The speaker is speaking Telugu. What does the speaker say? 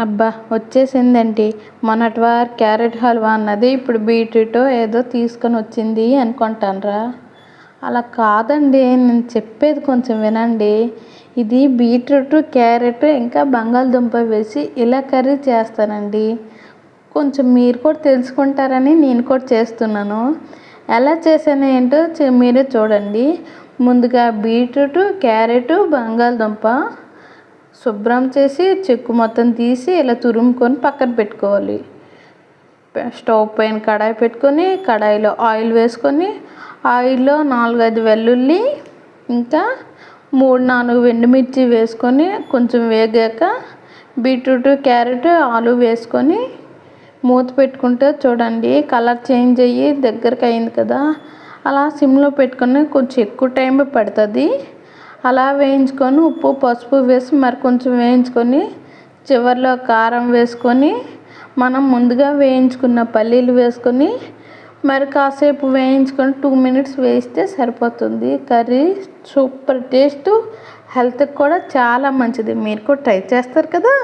అబ్బా వచ్చేసిందేంటి? మొన్నటివారు క్యారెట్ హల్వా అన్నది ఇప్పుడు బీట్రూట్ ఏదో తీసుకొని వచ్చింది అనుకుంటానరా. అలా కాదండి నేను చెప్పేది కొంచెం వినండి. ఇది బీట్రూట్ క్యారెట్ ఇంకా బంగాళదుంప వేసి ఇలా కర్రీ చేస్తానండి. కొంచెం మీరు కూడా తెలుసుకుంటారని నేను కూడా చేస్తున్నాను. ఎలా చేశాను ఏంటో మీరే చూడండి. ముందుగా బీట్రూట్ క్యారెట్ బంగాళదుంప శుభ్రం చేసి చెక్కు మొత్తం తీసి ఇలా తురుముకొని పక్కన పెట్టుకోవాలి. స్టవ్ పైన కడాయి పెట్టుకొని కడాయిలో ఆయిల్ వేసుకొని ఆయిల్లో నాలుగైదు వెల్లుల్లి ఇంకా మూడు నాలుగు ఎండుమిర్చి వేసుకొని కొంచెం వేగాక బీట్రూట్ క్యారెట్ ఆలు వేసుకొని మూత పెట్టుకుంటే చూడండి కలర్ చేంజ్ అయ్యి దగ్గరకు అయింది కదా. అలా సిమ్లో పెట్టుకొని కొంచెం ఎక్కువ టైం పడుతుంది. అలా వేయించుకొని ఉప్పు పసుపు వేసి మరి కొంచెం వేయించుకొని చివరిలో కారం వేసుకొని మనం ముందుగా వేయించుకున్న పల్లీలు వేసుకొని మరి కాసేపు వేయించుకొని టూ మినిట్స్ వేయిస్తే సరిపోతుంది. కర్రీ సూపర్ టేస్ట్ హెల్త్కి కూడా చాలా మంచిది. మీరు కూడా ట్రై చేస్తారు కదా?